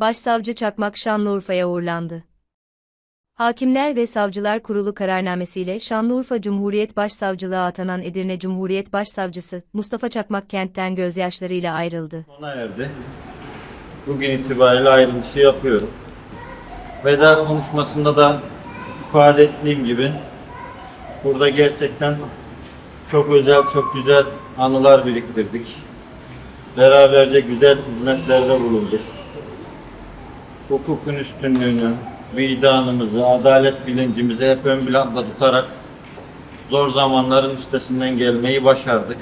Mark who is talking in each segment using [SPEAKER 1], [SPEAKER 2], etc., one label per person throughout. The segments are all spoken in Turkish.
[SPEAKER 1] Başsavcı Çakmak Şanlıurfa'ya uğurlandı. Hakimler ve Savcılar Kurulu kararnamesiyle Şanlıurfa Cumhuriyet Başsavcılığı atanan Edirne Cumhuriyet Başsavcısı Mustafa Çakmak kentten gözyaşlarıyla ayrıldı.
[SPEAKER 2] sona erdi. Bugün itibariyle ayrılışı yapıyorum. Veda konuşmasında da ifade ettiğim gibi burada gerçekten çok özel, çok güzel anılar biriktirdik. Beraberce güzel hizmetlerde bulunduk. Hukukun üstünlüğünü, vicdanımızı, adalet bilincimizi hep ön planda tutarak zor zamanların üstesinden gelmeyi başardık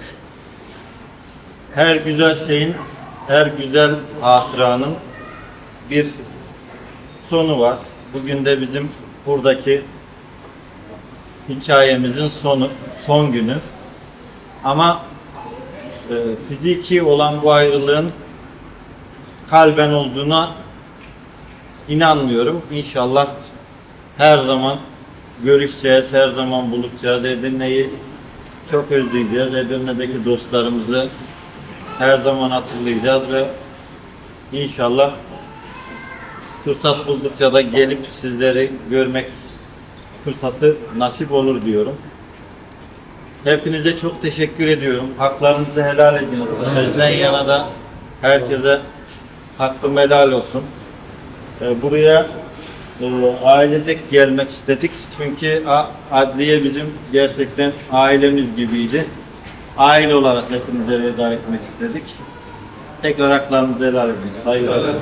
[SPEAKER 2] her güzel şeyin, her güzel hatıranın bir sonu var. Bugün de bizim buradaki hikayemizin sonu, son günü. Ama e, fiziki olan bu ayrılığın kalben olduğuna inanmıyorum. İnşallah her zaman görüşeceğiz, her zaman buluşacağız. Edirne'yi çok özleyeceğiz. Edirne'deki dostlarımızı her zaman hatırlayacağız ve inşallah fırsat buldukça da gelip sizleri görmek fırsatı nasip olur diyorum. Hepinize çok teşekkür ediyorum. Haklarınızı helal edin. Bizden yana da herkese hakkım helal olsun. Ee, Buraya e, ailecek gelmek istedik. Çünkü adliye bizim gerçekten ailemiz gibiydi. Aile olarak hepinize veda etmek istedik. Tekrar haklarınızı helal edin. Saygılar.